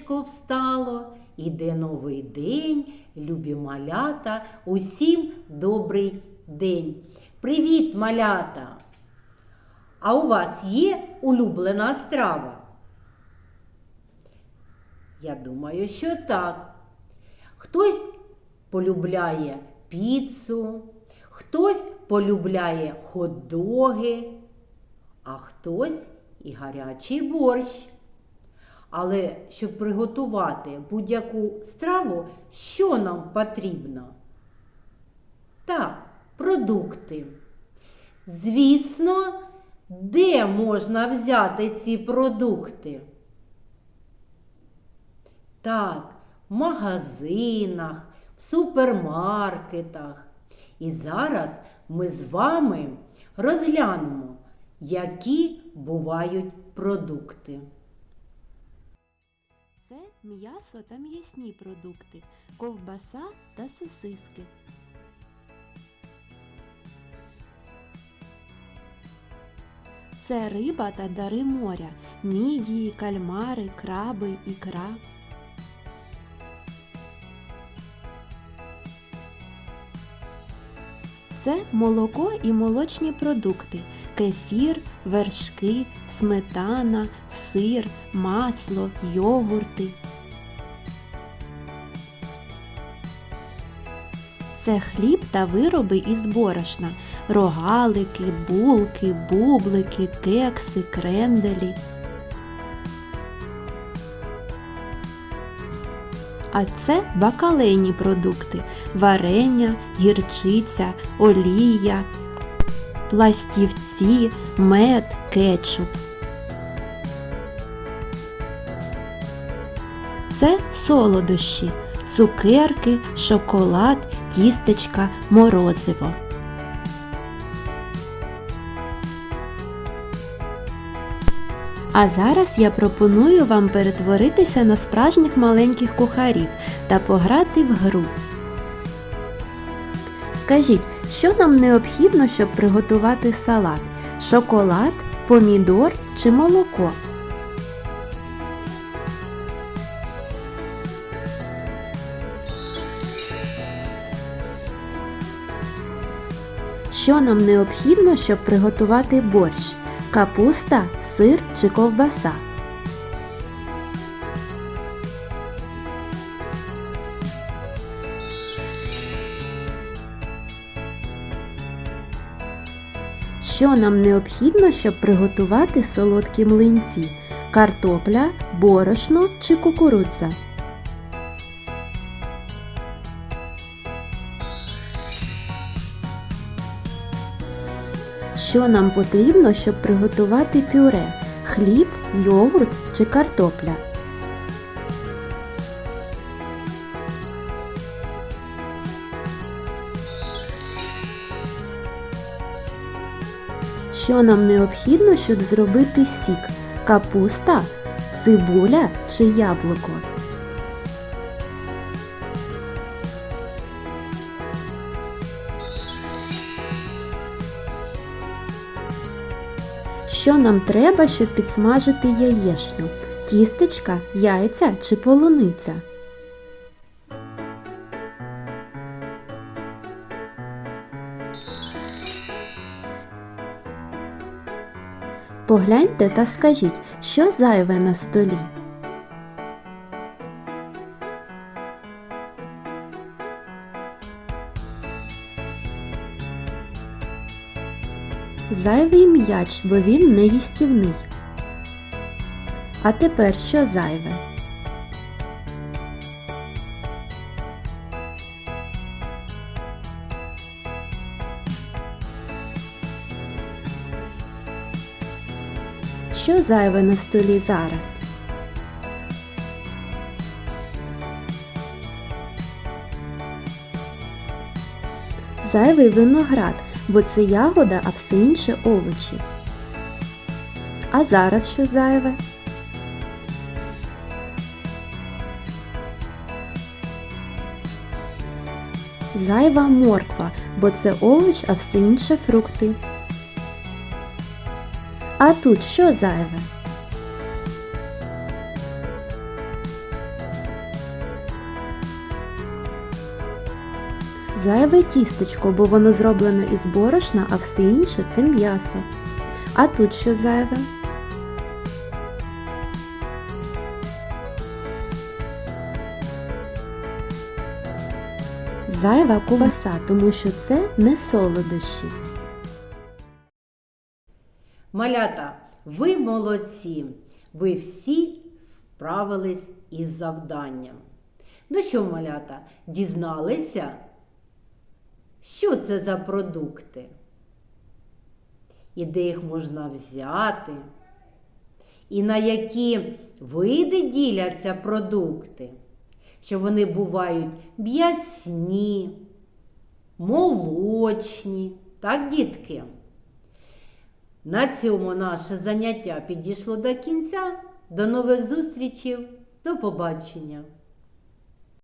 сонечко встало, іде новий день, любі малята, усім добрий день. Привіт, малята! А у вас є улюблена страва? Я думаю, що так. Хтось полюбляє піцу, хтось полюбляє хот-доги, а хтось і гарячий борщ. Але щоб приготувати будь-яку страву, що нам потрібно? Так, продукти. Звісно, де можна взяти ці продукти? Так, в магазинах, в супермаркетах. І зараз ми з вами розглянемо, які бувають продукти. Це м'ясо та м'ясні продукти, ковбаса та сосиски. Це риба та дари моря, мідії, кальмари, краби, ікра. Це молоко і молочні продукти, кефір, вершки, сметана, сир, масло, йогурти. Це хліб та вироби із борошна, рогалики, булки, бублики, кекси, кренделі. А це бакалейні продукти варення, гірчиця, олія, пластівці, мед, кетчуп. Це солодощі, цукерки, шоколад, тістечка, морозиво. А зараз я пропоную вам перетворитися на справжніх маленьких кухарів та пограти в гру. Скажіть, що нам необхідно, щоб приготувати салат? Шоколад, помідор чи молоко? Що нам необхідно, щоб приготувати борщ? Капуста, сир чи ковбаса? Що нам необхідно, щоб приготувати солодкі млинці? Картопля, борошно чи кукурудза? Що нам потрібно, щоб приготувати пюре? Хліб, йогурт чи картопля? Що нам необхідно, щоб зробити сік? Капуста, цибуля чи яблуко? Що нам треба, щоб підсмажити яєчню? Тістечка, яйця чи полуниця? Погляньте та скажіть, що зайве на столі. Зайвий м'яч, бо він не їстівний. А тепер що зайве? Що зайве на столі зараз? Зайвий виноград, бо це ягода, а все інше овочі. А зараз що зайве? Зайва морква, бо це овоч, а все інше фрукти. А тут що зайве? Зайве тістечко, бо воно зроблено із борошна, а все інше це м'ясо. А тут що зайве? Зайва кубаса, тому що це не солодощі. Малята, ви молодці. Ви всі справились із завданням. Ну що, малята, дізналися? Що це за продукти? І де їх можна взяти? І на які види діляться продукти? Що вони бувають б'ясні, молочні, так, дітки? На цьому наше заняття підійшло до кінця. До нових зустрічей. До побачення!